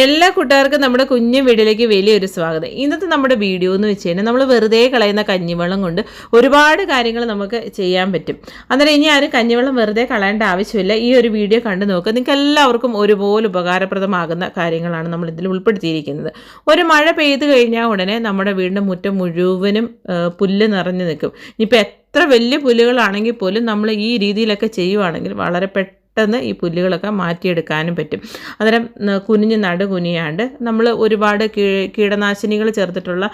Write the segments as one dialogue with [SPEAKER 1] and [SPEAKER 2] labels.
[SPEAKER 1] എല്ലാ കൂട്ടുകാർക്കും നമ്മുടെ കുഞ്ഞു വീഡിയോയിലേക്ക് വലിയൊരു സ്വാഗതം. ഇന്നത്തെ നമ്മുടെ വീഡിയോ എന്ന് വെച്ച് കഴിഞ്ഞാൽ നമ്മൾ വെറുതെ കളയുന്ന കഞ്ഞിവെള്ളം കൊണ്ട് ഒരുപാട് കാര്യങ്ങൾ നമുക്ക് ചെയ്യാൻ പറ്റും. അന്നേരം ഇനി ആരും കഞ്ഞിവെള്ളം വെറുതെ കളയേണ്ട ആവശ്യമില്ല. ഈ ഒരു വീഡിയോ കണ്ടു നോക്കുക നിങ്ങൾക്ക് എല്ലാവർക്കും ഒരുപോലെ ഉപകാരപ്രദമാകുന്ന കാര്യങ്ങളാണ് നമ്മൾ ഇതിൽ ഉൾപ്പെടുത്തിയിരിക്കുന്നത്. ഒരു മഴ പെയ്തു കഴിഞ്ഞാൽ ഉടനെ നമ്മുടെ വീടിന്റെ മുറ്റം മുഴുവനും പുല്ല് നിറഞ്ഞു നിൽക്കും. ഇനിയിപ്പോൾ എത്ര വലിയ പുല്ലുകളാണെങ്കിൽ പോലും നമ്മൾ ഈ രീതിയിലൊക്കെ ചെയ്യുവാണെങ്കിൽ വളരെ പെട്ടെന്ന് പെട്ടെന്ന് ഈ പുല്ലുകളൊക്കെ മാറ്റിയെടുക്കാനും പറ്റും. അന്നേരം കുനിഞ്ഞ് നട കുനിയാണ്ട് നമ്മൾ ഒരുപാട് കീടനാശിനികൾ ചേർത്തിട്ടുള്ള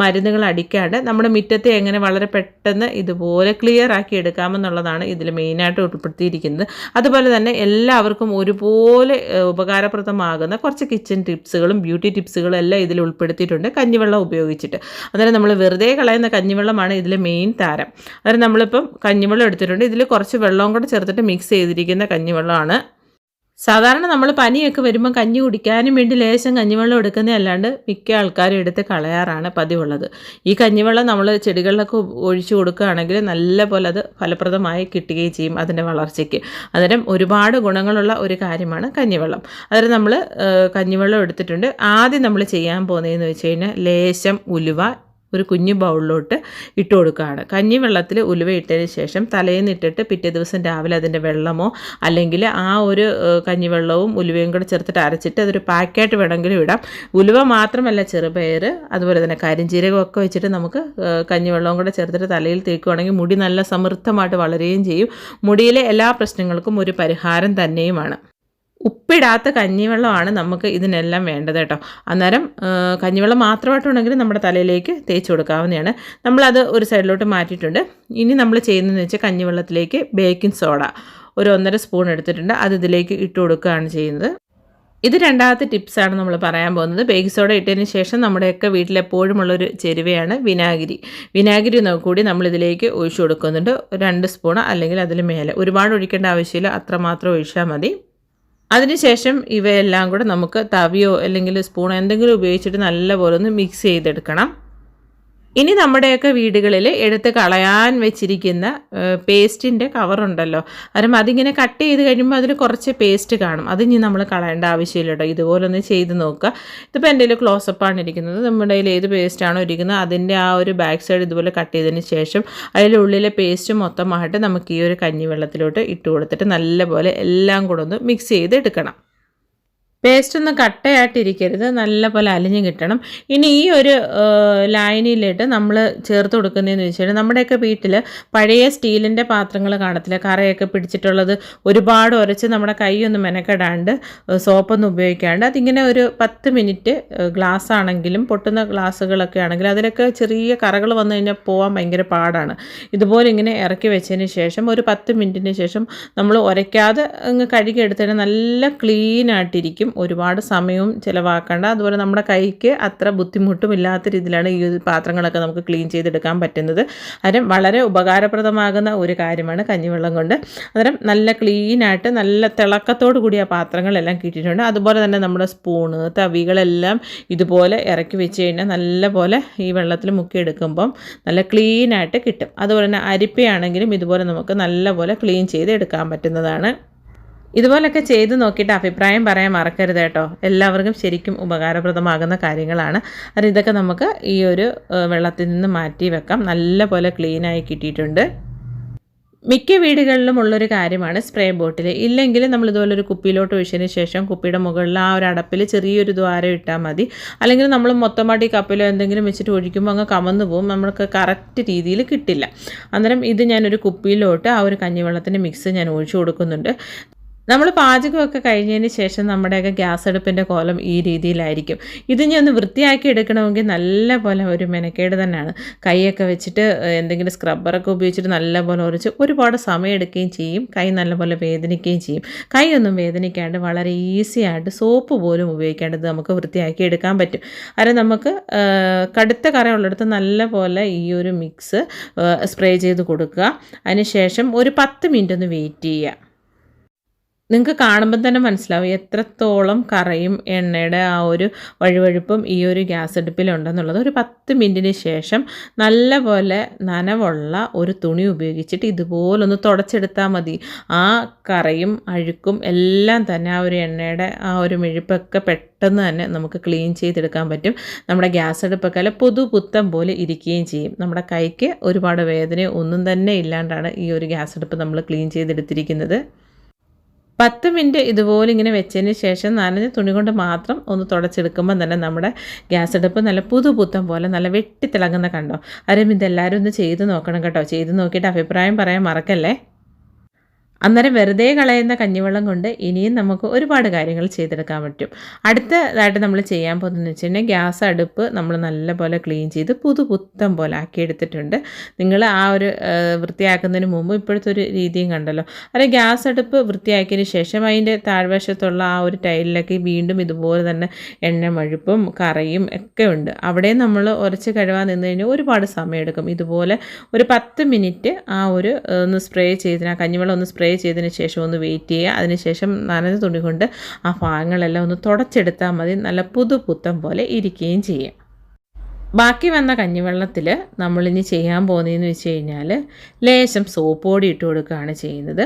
[SPEAKER 1] മരുന്നുകൾ അടിക്കാണ്ട് നമ്മുടെ മുറ്റത്തെ എങ്ങനെ വളരെ പെട്ടെന്ന് ഇതുപോലെ ക്ലിയർ ആക്കി എടുക്കാമെന്നുള്ളതാണ് ഇതിൽ മെയിനായിട്ട് ഉൾപ്പെടുത്തിയിരിക്കുന്നത്. അതുപോലെ തന്നെ എല്ലാവർക്കും ഒരുപോലെ ഉപകാരപ്രദമാകുന്ന കുറച്ച് കിച്ചൺ ടിപ്സുകളും ബ്യൂട്ടി ടിപ്സുകളും എല്ലാം ഇതിൽ ഉൾപ്പെടുത്തിയിട്ടുണ്ട് കഞ്ഞിവെള്ളം ഉപയോഗിച്ചിട്ട്. അന്നേരം നമ്മൾ വെറുതെ കളയുന്ന കഞ്ഞിവെള്ളമാണ് ഇതിലെ മെയിൻ താരം. അന്നേരം നമ്മളിപ്പം കഞ്ഞിവെള്ളം എടുത്തിട്ടുണ്ട്. ഇതിൽ കുറച്ച് വെള്ളവും കൂടെ ചേർത്തിട്ട് മിക്സ് ചെയ്തിരിക്കുന്ന കഞ്ഞിവെള്ളമാണ്. സാധാരണ നമ്മൾ പനിയൊക്കെ വരുമ്പോൾ കഞ്ഞി കുടിക്കാനും വേണ്ടി ലേശം കഞ്ഞിവെള്ളം എടുക്കുന്നേ അല്ലാണ്ട് മിക്ക ആൾക്കാരും എടുത്ത് കളയാറാണ് പതിവുള്ളത്. ഈ കഞ്ഞിവെള്ളം നമ്മൾ ചെടികളിലൊക്കെ ഒഴിച്ചു കൊടുക്കുകയാണെങ്കിൽ നല്ല പോലെ അത് ഫലപ്രദമായി കിട്ടുകയും ചെയ്യും അതിന്റെ വളർച്ചയ്ക്ക്. അന്നേരം ഒരുപാട് ഗുണങ്ങളുള്ള ഒരു കാര്യമാണ് കഞ്ഞിവെള്ളം. അതായത് നമ്മൾ കഞ്ഞിവെള്ളം എടുത്തിട്ടുണ്ട്. ആദ്യം നമ്മൾ ചെയ്യാൻ പോകുന്നതെന്ന് വെച്ച് കഴിഞ്ഞാൽ ലേശം ഉലുവ ഒരു കുഞ്ഞു ബൗളിലോട്ട് ഇട്ട് കൊടുക്കുകയാണ്. കഞ്ഞി വെള്ളത്തിൽ ഉലുവ ഇട്ടതിന് ശേഷം തലേന്ന് ഇട്ടിട്ട് പിറ്റേ ദിവസം രാവിലെ അതിന്റെ വെള്ളമോ അല്ലെങ്കിൽ ആ ഒരു കഞ്ഞി കഞ്ഞിവെള്ളവും ഉലുവയും കൂടെ ചേർത്തിട്ട് അരച്ചിട്ട് അതൊരു പാക്കായിട്ട് വേണമെങ്കിലും ഇടാം. ഉലുവ മാത്രമല്ല ചെറുപയർ അതുപോലെ തന്നെ കരിഞ്ജീരകം ഒക്കെ വെച്ചിട്ട് നമുക്ക് കഞ്ഞി കഞ്ഞിവെള്ളവും കൂടെ ചേർത്തിട്ട് തലയിൽ തേക്കുകയാണെങ്കിൽ മുടി നല്ല സമൃദ്ധമായിട്ട് വളരുകയും ചെയ്യും. മുടിയിലെ എല്ലാ പ്രശ്നങ്ങൾക്കും ഒരു പരിഹാരം തന്നെയുമാണ്. ഉപ്പിടാത്ത കഞ്ഞിവെള്ളമാണ് നമുക്ക് ഇതിനെല്ലാം വേണ്ടത് കേട്ടോ. അന്നേരം കഞ്ഞിവെള്ളം മാത്രമായിട്ടുണ്ടെങ്കിൽ നമ്മുടെ തലയിലേക്ക് തേച്ച് കൊടുക്കാവുന്നതാണ്. നമ്മളത് ഒരു സൈഡിലോട്ട് മാറ്റിയിട്ടുണ്ട്. ഇനി നമ്മൾ ചെയ്യുന്നതെന്ന് വെച്ചാൽ കഞ്ഞിവെള്ളത്തിലേക്ക് ബേക്കിംഗ് സോഡ ഒരു ഒന്നര സ്പൂൺ എടുത്തിട്ടുണ്ട്. അത് ഇതിലേക്ക് ഇട്ട് കൊടുക്കുകയാണ് ചെയ്യുന്നത്. ഇത് രണ്ടാമത്തെ ടിപ്സാണ് നമ്മൾ പറയാൻ പോകുന്നത്. ബേക്കിംഗ് സോഡ ഇട്ടതിന് ശേഷം നമ്മുടെയൊക്കെ വീട്ടിലെപ്പോഴുമുള്ളൊരു ചെരുവയാണ് വിനാഗിരി. വിനാഗിരി കൂടി നമ്മളിതിലേക്ക് ഒഴിച്ചു കൊടുക്കുന്നുണ്ട്. രണ്ട് സ്പൂൺ അല്ലെങ്കിൽ അതിൽ മേലെ. ഒരുപാട് ഒഴിക്കേണ്ട ആവശ്യമില്ല. അത്രമാത്രം ഒഴിച്ചാൽ മതി. അതിനുശേഷം ഇവയെല്ലാം കൂടെ നമുക്ക് തവിയോ അല്ലെങ്കിൽ സ്പൂണോ എന്തെങ്കിലും ഉപയോഗിച്ചിട്ട് നല്ലപോലെ ഒന്ന് മിക്സ് ചെയ്തെടുക്കണം. ഇനി നമ്മുടെയൊക്കെ വീടുകളിൽ എടുത്ത് കളയാൻ വെച്ചിരിക്കുന്ന പേസ്റ്റിന്റെ കവറുണ്ടല്ലോ. കാരണം അതിങ്ങനെ കട്ട് ചെയ്ത് കഴിയുമ്പോൾ അതിൽ കുറച്ച് പേസ്റ്റ് കാണും. അത് ഇനി നമ്മൾ കളയേണ്ട ആവശ്യമില്ല കേട്ടോ ഇതുപോലെ ഒന്ന് ചെയ്ത് നോക്കുക. ഇതിപ്പോൾ എന്റെ കയ്യിൽ ക്ലോസപ്പാണ് ഇരിക്കുന്നത്. നമ്മുടെ കയ്യിൽ ഏത് പേസ്റ്റാണോ ഇരിക്കുന്നത്. അതിന്റെ ആ ഒരു ബാക്ക് സൈഡ് ഇതുപോലെ കട്ട് ചെയ്തതിന് ശേഷം അതിലുള്ളിലെ പേസ്റ്റ് മൊത്തമായിട്ട് നമുക്ക് ഈ ഒരു കഞ്ഞിവെള്ളത്തിലോട്ട് ഇട്ട് കൊടുത്തിട്ട് നല്ലപോലെ എല്ലാം കൂടെ ഒന്ന് മിക്സ് ചെയ്ത് എടുക്കണം. പേസ്റ്റ് ഒന്ന് കട്ടയായിട്ടിരിക്കരുത്. നല്ലപോലെ അലിഞ്ഞ് കിട്ടണം. ഇനി ഈ ഒരു ലായനിയിലിട്ട് നമ്മൾ ചേർത്ത് കൊടുക്കുന്നതെന്ന് വെച്ചാൽ നമ്മുടെയൊക്കെ വീട്ടിൽ പഴയ സ്റ്റീലിന്റെ പാത്രങ്ങൾ കാണത്തില്ല. കറയൊക്കെ പിടിച്ചിട്ടുള്ളത് ഒരുപാട് ഉരച്ച് നമ്മുടെ കൈയൊന്നും മെനക്കെടാണ്ട് സോപ്പൊന്നും ഉപയോഗിക്കാണ്ട് അതിങ്ങനെ ഒരു പത്ത് മിനിറ്റ് ഗ്ലാസ് ആണെങ്കിലും പൊട്ടുന്ന ഗ്ലാസ്സുകളൊക്കെ ആണെങ്കിലും അതിലൊക്കെ ചെറിയ കറകൾ വന്നു കഴിഞ്ഞാൽ പോകാൻ ഭയങ്കര പാടാണ്. ഇതുപോലെ ഇങ്ങനെ ഇറക്കി വെച്ചതിന് ശേഷം ഒരു പത്ത് മിനിറ്റിന് ശേഷം നമ്മൾ ഉരയ്ക്കാതെ അങ്ങ് കഴുകി എടുത്തതിന് നല്ല ക്ലീൻ ആയിട്ടിരിക്കും ഒരുപാട് സമയവും ചിലവാക്കേണ്ട. അതുപോലെ നമ്മുടെ കൈക്ക് അത്ര ബുദ്ധിമുട്ടും ഇല്ലാത്ത രീതിയിലാണ് ഈ പാത്രങ്ങളൊക്കെ നമുക്ക് ക്ലീൻ ചെയ്തെടുക്കാൻ പറ്റുന്നത്. അന്നേരം വളരെ ഉപകാരപ്രദമാകുന്ന ഒരു കാര്യമാണ് കഞ്ഞിവെള്ളം കൊണ്ട്. അന്നേരം നല്ല ക്ലീനായിട്ട് നല്ല തിളക്കത്തോടു കൂടി ആ പാത്രങ്ങളെല്ലാം കിട്ടിയിട്ടുണ്ട്. അതുപോലെ തന്നെ നമ്മുടെ സ്പൂണ് തവികളെല്ലാം ഇതുപോലെ ഇറക്കി വെച്ച് കഴിഞ്ഞാൽ നല്ല പോലെ ഈ വെള്ളത്തിൽ മുക്കിയെടുക്കുമ്പം നല്ല ക്ലീനായിട്ട് കിട്ടും. അതുപോലെ തന്നെ അരിപ്പയാണെങ്കിലും ഇതുപോലെ നമുക്ക് നല്ല പോലെ ക്ലീൻ ചെയ്ത് എടുക്കാൻ പറ്റുന്നതാണ്. ഇതുപോലൊക്കെ ചെയ്ത് നോക്കിയിട്ട് അഭിപ്രായം പറയാൻ മറക്കരുത് കേട്ടോ. എല്ലാവർക്കും ശരിക്കും ഉപകാരപ്രദമാകുന്ന കാര്യങ്ങളാണ്. അത് ഇതൊക്കെ നമുക്ക് ഈ ഒരു വെള്ളത്തിൽ നിന്ന് മാറ്റി വെക്കാം. നല്ല പോലെ ക്ലീനായി കിട്ടിയിട്ടുണ്ട്. മിക്ക വീടുകളിലും ഉള്ളൊരു കാര്യമാണ് സ്പ്രേ ബോട്ടിൽ ഇല്ലെങ്കിൽ നമ്മൾ ഇതുപോലെ ഒരു കുപ്പിയിലോട്ട് ഒഴിച്ചതിന് ശേഷം കുപ്പിയുടെ മുകളിൽ ആ ഒരു അടപ്പിൽ ചെറിയൊരു ദ്വാരം ഇട്ടാൽ മതി. അല്ലെങ്കിൽ നമ്മൾ മൊത്തമായിട്ട് ഈ കപ്പിലോ എന്തെങ്കിലും വെച്ചിട്ട് ഒഴിക്കുമ്പോൾ അങ്ങ് കമന്നു പോകും. നമ്മൾക്ക് കറക്റ്റ് രീതിയിൽ കിട്ടില്ല. അന്നേരം ഇത് ഞാനൊരു കുപ്പിയിലോട്ട് ആ ഒരു കഞ്ഞിവെള്ളത്തിന്റെ മിക്സ് ഞാൻ ഒഴിച്ചു കൊടുക്കുന്നുണ്ട്. നമ്മൾ പാചകമൊക്കെ കഴിഞ്ഞതിന് ശേഷം നമ്മുടെയൊക്കെ ഗ്യാസ് അടുപ്പിന്റെ കോലം ഈ രീതിയിലായിരിക്കും. ഇത് ഞാൻ ഒന്ന് വൃത്തിയാക്കി എടുക്കണമെങ്കിൽ നല്ല പോലെ ഒരു മെനക്കേട് തന്നെയാണ്. കൈയൊക്കെ വെച്ചിട്ട് എന്തെങ്കിലും സ്ക്രബ്ബറൊക്കെ ഉപയോഗിച്ചിട്ട് നല്ല പോലെ ഉറച്ച് ഒരുപാട് സമയം എടുക്കുകയും ചെയ്യും. കൈ നല്ലപോലെ വേദനിക്കുകയും ചെയ്യും. കൈ ഒന്നും വേദനിക്കാണ്ട് വളരെ ഈസി ആയിട്ട് സോപ്പ് പോലും ഉപയോഗിക്കേണ്ടത് നമുക്ക് വൃത്തിയാക്കി എടുക്കാൻ പറ്റും. അത് നമുക്ക് കടുത്ത കടുത്ത കറയുള്ളിടത്ത് നല്ല പോലെ ഈ ഒരു മിക്സ് സ്പ്രേ ചെയ്ത് കൊടുക്കുക. അതിനുശേഷം ഒരു പത്ത് മിനിറ്റ് ഒന്ന് വെയിറ്റ് ചെയ്യുക. നിങ്ങൾക്ക് കാണുമ്പോൾ തന്നെ മനസ്സിലാവും എത്രത്തോളം കറയും എണ്ണയുടെ ആ ഒരു വഴുവഴുപ്പും ഈ ഒരു ഗ്യാസ് അടുപ്പിലുണ്ടെന്നുള്ളത്. ഒരു പത്ത് മിനിറ്റിന് ശേഷം നല്ല പോലെ നനവുള്ള ഒരു തുണി ഉപയോഗിച്ചിട്ട് ഇതുപോലൊന്ന് തുടച്ചെടുത്താൽ മതി. ആ കറയും അഴുക്കും എല്ലാം തന്നെ ആ ഒരു എണ്ണയുടെ ആ ഒരു മെഴുപ്പൊക്കെ പെട്ടെന്ന് തന്നെ നമുക്ക് ക്ലീൻ ചെയ്തെടുക്കാൻ പറ്റും. നമ്മുടെ ഗ്യാസ് അടുപ്പൊക്കെ അല്ല പുത്തം പോലെ ഇരിക്കുകയും ചെയ്യും. നമ്മുടെ കൈക്ക് ഒരുപാട് വേദന ഒന്നും തന്നെ ഇല്ലാണ്ടാണ് ഈ ഒരു ഗ്യാസ് അടുപ്പ് നമ്മൾ ക്ലീൻ ചെയ്തെടുത്തിരിക്കുന്നത്. പത്ത് മിനിറ്റ് ഇതുപോലെ ഇങ്ങനെ വെച്ചതിന് ശേഷം നനഞ്ഞ തുണി കൊണ്ട് മാത്രം ഒന്ന് തുടച്ചെടുക്കുമ്പോൾ തന്നെ നമ്മുടെ ഗ്യാസ് അടുപ്പ് നല്ല പുതുപുത്തം പോലെ നല്ല വെട്ടിത്തിളങ്ങുന്ന കണ്ടോ? ആരും ഇതെല്ലാവരും ഒന്ന് ചെയ്ത് നോക്കണം കേട്ടോ. ചെയ്ത് നോക്കിയിട്ട് അഭിപ്രായം പറയാൻ മറക്കല്ലേ? അന്നേരം വെറുതെ കളയുന്ന കഞ്ഞിവെള്ളം കൊണ്ട് ഇനിയും നമുക്ക് ഒരുപാട് കാര്യങ്ങൾ ചെയ്തെടുക്കാൻ പറ്റും. അടുത്തതായിട്ട് നമ്മൾ ചെയ്യാൻ പോകുന്നതെന്ന് വെച്ചിട്ടുണ്ടെങ്കിൽ ഗ്യാസ് അടുപ്പ് നമ്മൾ നല്ലപോലെ ക്ലീൻ ചെയ്ത് പുതു പുത്തം പോലെ ആക്കിയെടുത്തിട്ടുണ്ട്. നിങ്ങൾ ആ ഒരു വൃത്തിയാക്കുന്നതിന് മുമ്പ് ഇപ്പോഴത്തെ ഒരു രീതിയും കണ്ടല്ലോ. അതായത് ഗ്യാസ് അടുപ്പ് വൃത്തിയാക്കിയതിന് ശേഷം അതിന്റെ താഴ്വശത്തുള്ള ആ ഒരു ടൈലിലൊക്കെ വീണ്ടും ഇതുപോലെ തന്നെ എണ്ണ മഴുപ്പും കറയും ഒക്കെ ഉണ്ട്. അവിടെ നമ്മൾ ഉരച്ച് കഴുകാൻ നിന്ന് കഴിഞ്ഞാൽ ഒരുപാട് സമയമെടുക്കും ഇതുപോലെ ഒരു പത്ത് മിനിറ്റ് ആ ഒരു ഒന്ന് സ്പ്രേ ചെയ്തിന് ആ കഞ്ഞിവെള്ളം ഒന്ന് സ്പ്രേ സ്പ്രേ ചെയ്തതിന് ശേഷം ഒന്ന് വെയിറ്റ് ചെയ്യുക. അതിനുശേഷം നനഞ്ഞ തുണി കൊണ്ട് ആ ഭാഗങ്ങളെല്ലാം ഒന്ന് തുടച്ചെടുത്താൽ മതി. നല്ല പുതുപുത്തം പോലെ ഇരിക്കുകയും ചെയ്യാം. ബാക്കി വന്ന കഞ്ഞിവെള്ളത്തിൽ നമ്മളിനി ചെയ്യാൻ പോകുന്നതെന്ന് വെച്ച് കഴിഞ്ഞാൽ ലേശം സോപ്പ് പൊടി ഇട്ട് കൊടുക്കുകയാണ് ചെയ്യുന്നത്.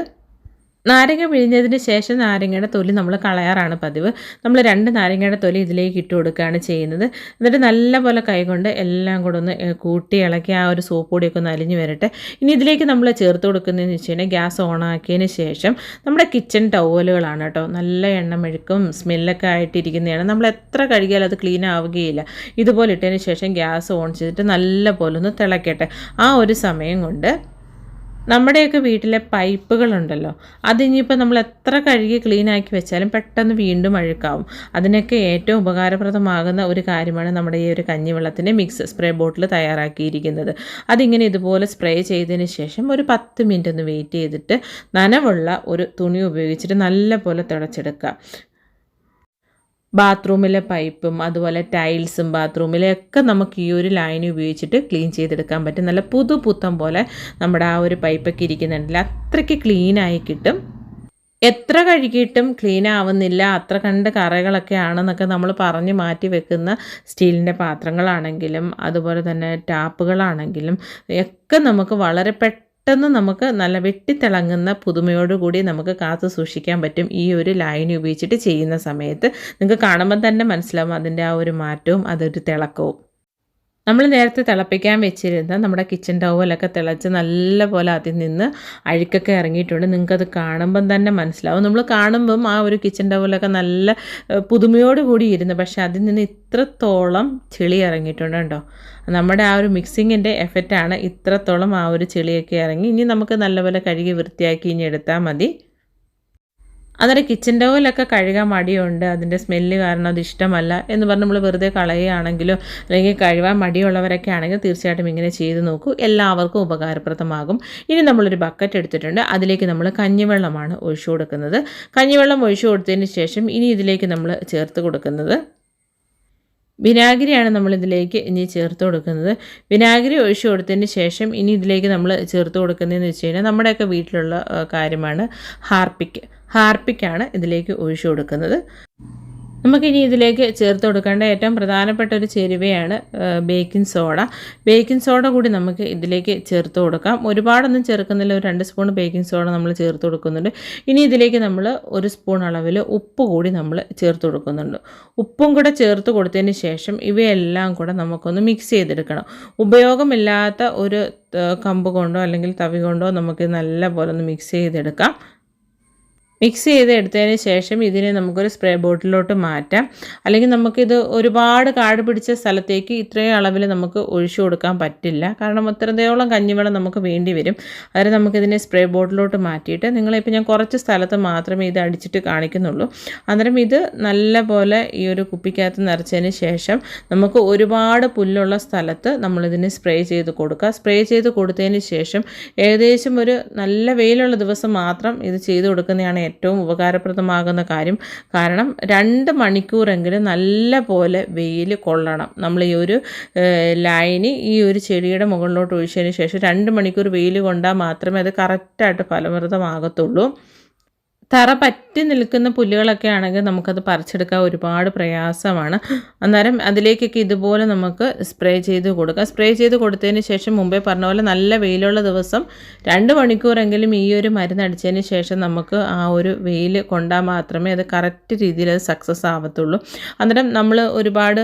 [SPEAKER 1] നാരങ്ങ പിഴിഞ്ഞതിന് ശേഷം നാരങ്ങയുടെ തൊലി നമ്മൾ കളയാറാണ് പതിവ്. നമ്മൾ രണ്ട് നാരങ്ങയുടെ തൊലി ഇതിലേക്ക് ഇട്ട് കൊടുക്കുകയാണ് ചെയ്യുന്നത്. എന്നിട്ട് നല്ലപോലെ കൈകൊണ്ട് എല്ലാം കൂടെ ഒന്ന് കൂട്ടി ഇളക്കി ആ ഒരു സോപ്പ് പൊടിയൊക്കെ ഒന്ന് അലിഞ്ഞ് വരട്ടെ. ഇനി ഇതിലേക്ക് നമ്മൾ ചേർത്ത് കൊടുക്കുന്നതെന്ന് വെച്ച് കഴിഞ്ഞാൽ ഗ്യാസ് ഓൺ ആക്കിയതിന് ശേഷം നമ്മുടെ കിച്ചൺ ടവലുകളാണ് കേട്ടോ. നല്ല എണ്ണ മെഴുക്കും സ്മെല്ലൊക്കെ ആയിട്ടിരിക്കുന്നതാണ്. നമ്മൾ എത്ര കഴുകിയാലും അത് ക്ലീൻ ആവുകയില്ല. ഇതുപോലെ ഇട്ടതിന് ശേഷം ഗ്യാസ് ഓൺ ചെയ്തിട്ട് നല്ലപോലെ ഒന്ന് തിളക്കട്ടെ. ആ ഒരു സമയം കൊണ്ട് നമ്മുടെയൊക്കെ വീട്ടിലെ പൈപ്പുകളുണ്ടല്ലോ. അതിനിപ്പോൾ നമ്മൾ എത്ര കഴുകി ക്ലീൻ ആക്കി വെച്ചാലും പെട്ടെന്ന് വീണ്ടും അഴുക്കാവും. അതിനൊക്കെ ഏറ്റവും ഉപകാരപ്രദമാകുന്ന ഒരു കാര്യമാണ് നമ്മുടെ ഈ ഒരു കഞ്ഞിവെള്ളത്തിന്റെ മിക്സ് സ്പ്രേ ബോട്ടിൽ തയ്യാറാക്കിയിരിക്കുന്നത്. അതിങ്ങനെ ഇതുപോലെ സ്പ്രേ ചെയ്തതിന് ശേഷം ഒരു പത്ത് മിനിറ്റ് ഒന്ന് വെയിറ്റ് ചെയ്തിട്ട് നനവുള്ള ഒരു തുണി ഉപയോഗിച്ചിട്ട് നല്ല പോലെ തുടച്ചെടുക്കുക. ബാത്റൂമിലെ പൈപ്പും അതുപോലെ ടൈൽസും ബാത്റൂമിലെ ഒക്കെ നമുക്ക് ഈ ഒരു ലൈൻ ഉപയോഗിച്ചിട്ട് ക്ലീൻ ചെയ്തെടുക്കാൻ പറ്റും. നല്ല പുതു പുത്തം പോലെ നമ്മുടെ ആ ഒരു പൈപ്പൊക്കെ ഇരിക്കുന്നുണ്ടല്ലോ. അത്രയ്ക്ക് ക്ലീനായി കിട്ടും. എത്ര കഴുകിയിട്ടും ക്ലീൻ ആവുന്നില്ല. അത്ര കണ്ട് കറകളൊക്കെ ആണെന്നൊക്കെ നമ്മൾ പറഞ്ഞ് മാറ്റി വെക്കുന്ന സ്റ്റീലിന്റെ പാത്രങ്ങളാണെങ്കിലും അതുപോലെ തന്നെ ടാപ്പുകളാണെങ്കിലും ഒക്കെ നമുക്ക് വളരെ പെട്ടെന്ന് പെട്ടെന്ന് നമുക്ക് നല്ല വെട്ടിത്തിളങ്ങുന്ന പുതുമയോടുകൂടി നമുക്ക് കാത്തു സൂക്ഷിക്കാൻ പറ്റും ഈ ഒരു ലൈൻ ഉപയോഗിച്ചിട്ട് ചെയ്യുന്ന സമയത്ത്. നിങ്ങൾക്ക് കാണുമ്പോൾ തന്നെ മനസ്സിലാവും അതിന്റെ ആ ഒരു മാറ്റവും അതൊരു തിളക്കവും. നമ്മൾ നേരത്തെ തിളപ്പിക്കാൻ വെച്ചിരുന്ന നമ്മുടെ കിച്ചൺ ടവലൊക്കെ തിളച്ച് നല്ല പോലെ അതിൽ നിന്ന് അഴുക്കൊക്കെ ഇറങ്ങിയിട്ടുണ്ട്. നിങ്ങൾക്കത് കാണുമ്പം തന്നെ മനസ്സിലാവും. നമ്മൾ കാണുമ്പം ആ ഒരു കിച്ചൺ ടവലൊക്കെ നല്ല പുതുമയോട് കൂടി ഇരുന്നു പക്ഷേ അതിൽ നിന്ന് ഇത്രത്തോളം ചെളി ഇറങ്ങിയിട്ടുണ്ട് കേട്ടോ. നമ്മുടെ ആ ഒരു മിക്സിങ്ങിന്റെ എഫക്റ്റാണ് ഇത്രത്തോളം ആ ഒരു ചെളിയൊക്കെ ഇറങ്ങി. ഇനി നമുക്ക് നല്ലപോലെ കഴുകി വൃത്തിയാക്കി ഇനി എടുത്താൽ മതി. അന്നേരം കിച്ചൻ ടവലൊക്കെ കഴുകാൻ മടിയുണ്ട്. അതിന്റെ സ്മെല്ല് കാരണം അത് ഇഷ്ടമല്ല എന്ന് പറഞ്ഞ് നമ്മൾ വെറുതെ കളയുകയാണെങ്കിലോ അല്ലെങ്കിൽ കഴുകാൻ മടിയുള്ളവരൊക്കെ ആണെങ്കിൽ തീർച്ചയായിട്ടും ഇങ്ങനെ ചെയ്ത് നോക്കൂ. എല്ലാവർക്കും ഉപകാരപ്രദമാകും. ഇനി നമ്മളൊരു ബക്കറ്റ് എടുത്തിട്ടുണ്ട്. അതിലേക്ക് നമ്മൾ കഞ്ഞിവെള്ളമാണ് ഒഴിച്ചു കൊടുക്കുന്നത്. കഞ്ഞിവെള്ളം ഒഴിച്ചു കൊടുത്തതിന് ശേഷം ഇനി ഇതിലേക്ക് നമ്മൾ ചേർത്ത് കൊടുക്കുന്നത് വിനാഗിരിയാണ് നമ്മൾ ഇതിലേക്ക് ഇനി ചേർത്ത് കൊടുക്കുന്നത്. വിനാഗിരി ഒഴിച്ചു കൊടുത്തതിന് ശേഷം ഇനി ഇതിലേക്ക് നമ്മൾ ചേർത്ത് കൊടുക്കുന്നതെന്ന് വെച്ച് കഴിഞ്ഞാൽ നമ്മുടെയൊക്കെ വീട്ടിലുള്ള കാര്യമാണ് ഹാർപ്പിക്ക് ഹാർപ്പിക്കാണ് ഇതിലേക്ക് ഒഴിച്ചു കൊടുക്കുന്നത്. നമുക്കിനി ഇതിലേക്ക് ചേർത്ത് കൊടുക്കേണ്ട ഏറ്റവും പ്രധാനപ്പെട്ട ഒരു ചേരുവയാണ് ബേക്കിംഗ് സോഡ. ബേക്കിംഗ് സോഡ കൂടി നമുക്ക് ഇതിലേക്ക് ചേർത്ത് കൊടുക്കാം. ഒരുപാടൊന്നും ചേർക്കുന്നില്ല. ഒരു രണ്ട് സ്പൂൺ ബേക്കിംഗ് സോഡ നമ്മൾ ചേർത്ത് കൊടുക്കുന്നുണ്ട്. ഇനി ഇതിലേക്ക് നമ്മൾ ഒരു സ്പൂൺ അളവിൽ ഉപ്പ് കൂടി നമ്മൾ ചേർത്ത് കൊടുക്കുന്നുണ്ട്. ഉപ്പും കൂടെ ചേർത്ത് കൊടുത്തതിന് ശേഷം ഇവയെല്ലാം കൂടെ നമുക്കൊന്ന് മിക്സ് ചെയ്തെടുക്കണം. ഉപയോഗമില്ലാത്ത ഒരു കമ്പ് കൊണ്ടോ അല്ലെങ്കിൽ തവി കൊണ്ടോ നമുക്ക് നല്ല പോലെ ഒന്ന് മിക്സ് ചെയ്തെടുക്കാം. മിക്സ് ചെയ്ത് എടുത്തതിന് ശേഷം ഇതിനെ നമുക്കൊരു സ്പ്രേ ബോട്ടിലോട്ട് മാറ്റാം. അല്ലെങ്കിൽ നമുക്കിത് ഒരുപാട് കാട് പിടിച്ച സ്ഥലത്തേക്ക് ഇത്രയും അളവിൽ നമുക്ക് ഒഴിച്ചു കൊടുക്കാൻ പറ്റില്ല. കാരണം അത്രത്തോളം കഞ്ഞിവെള്ളം നമുക്ക് വേണ്ടി വരും. അതായത് നമുക്കിതിനെ സ്പ്രേ ബോട്ടിലോട്ട് മാറ്റിയിട്ട് നിങ്ങളിപ്പോൾ ഞാൻ കുറച്ച് സ്ഥലത്ത് മാത്രമേ ഇത് അടിച്ചിട്ട് കാണിക്കുന്നുള്ളൂ. അന്നേരം ഇത് നല്ല പോലെ ഈ ഒരു കുപ്പിക്കകത്ത് നിറച്ചതിന് ശേഷം നമുക്ക് ഒരുപാട് പുല്ലുള്ള സ്ഥലത്ത് നമ്മളിതിനെ സ്പ്രേ ചെയ്ത് കൊടുക്കുക സ്പ്രേ ചെയ്ത് കൊടുത്തതിന് ശേഷം ഏകദേശം ഒരു നല്ല വെയിലുള്ള ദിവസം മാത്രം ഇത് ചെയ്ത് കൊടുക്കുന്നതാണ് ഏറ്റവും ഉപകാരപ്രദമാകുന്ന കാര്യം. കാരണം രണ്ട് മണിക്കൂറെങ്കിലും നല്ല പോലെ വെയിൽ കൊള്ളണം. നമ്മൾ ഈ ഒരു ലൈന് ഈ ഒരു ചെടിയുടെ മുകളിലോട്ട് ഒഴിച്ചതിന് ശേഷം രണ്ട് മണിക്കൂർ വെയിൽ കൊണ്ടാൽ മാത്രമേ അത് കറക്റ്റായിട്ട് ഫലപ്രദമാകത്തുള്ളൂ. തറ പറ്റി നിൽക്കുന്ന പുല്ലുകളൊക്കെ ആണെങ്കിൽ നമുക്കത് പറിച്ചെടുക്കാൻ ഒരുപാട് പ്രയാസമാണ്. അന്നേരം അതിലേക്കൊക്കെ ഇതുപോലെ നമുക്ക് സ്പ്രേ ചെയ്ത് കൊടുക്കാം. സ്പ്രേ ചെയ്ത് കൊടുത്തതിന് ശേഷം മുമ്പേ പറഞ്ഞ പോലെ നല്ല വെയിലുള്ള ദിവസം രണ്ട് മണിക്കൂറെങ്കിലും ഈ ഒരു മരുന്ന് അടിച്ചതിന് ശേഷം നമുക്ക് ആ ഒരു വെയിൽ കൊണ്ടാൽ മാത്രമേ അത് കറക്റ്റ് രീതിയിൽ അത് സക്സസ് ആവത്തുള്ളൂ. അന്നേരം നമ്മൾ ഒരുപാട്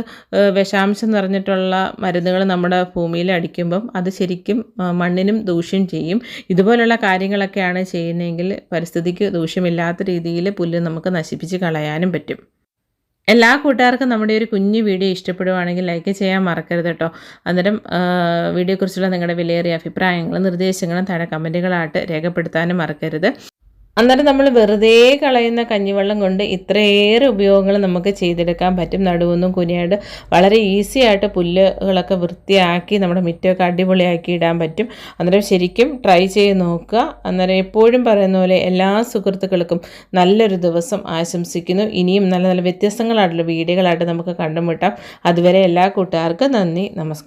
[SPEAKER 1] വിഷാംശം നിറഞ്ഞിട്ടുള്ള മരുന്നുകൾ നമ്മുടെ ഭൂമിയിൽ അടിക്കുമ്പം അത് ശരിക്കും മണ്ണിനും ദൂഷ്യം ചെയ്യും. ഇതുപോലുള്ള കാര്യങ്ങളൊക്കെയാണ് ചെയ്യുന്നതെങ്കിൽ പരിസ്ഥിതിക്ക് ദൂഷ്യമില്ലാത്ത രീതിയിൽ പുല്ല് നമുക്ക് നശിപ്പിച്ച് കളയാനും പറ്റും. എല്ലാ കൂട്ടുകാർക്കും നമ്മുടെ ഒരു കുഞ്ഞു വീഡിയോ ഇഷ്ടപ്പെടുവാണെങ്കിൽ ലൈക്ക് ചെയ്യാൻ മറക്കരുത് കേട്ടോ അന്നേരം വീഡിയോയെക്കുറിച്ചുള്ള നിങ്ങളുടെ വിലയേറിയ അഭിപ്രായങ്ങളും നിർദ്ദേശങ്ങളും താഴെ കമന്റുകളായിട്ട് രേഖപ്പെടുത്താനും മറക്കരുത്. അന്നേരം നമ്മൾ വെറുതെ കളയുന്ന കഞ്ഞിവെള്ളം കൊണ്ട് ഇത്രയേറെ ഉപയോഗങ്ങൾ നമുക്ക് ചെയ്തെടുക്കാൻ പറ്റും. നടുവൊന്നും കുനിയായിട്ട് വളരെ ഈസി ആയിട്ട് പുല്ലുകളൊക്കെ വൃത്തിയാക്കി നമ്മുടെ മുറ്റമൊക്കെ അടിപൊളിയാക്കി ഇടാൻ പറ്റും. അന്നേരം ശരിക്കും ട്രൈ ചെയ്ത് നോക്കുക. അന്നേരം എപ്പോഴും പറയുന്ന പോലെ എല്ലാ സുഹൃത്തുക്കൾക്കും നല്ലൊരു ദിവസം ആശംസിക്കുന്നു. ഇനിയും നല്ല നല്ല വ്യത്യസ്തങ്ങളായിട്ടുള്ള വീഡിയോകളായിട്ട് നമുക്ക് കണ്ടുമുട്ടാം. അതുവരെ എല്ലാ കൂട്ടുകാർക്കും നന്ദി. നമസ്കാരം.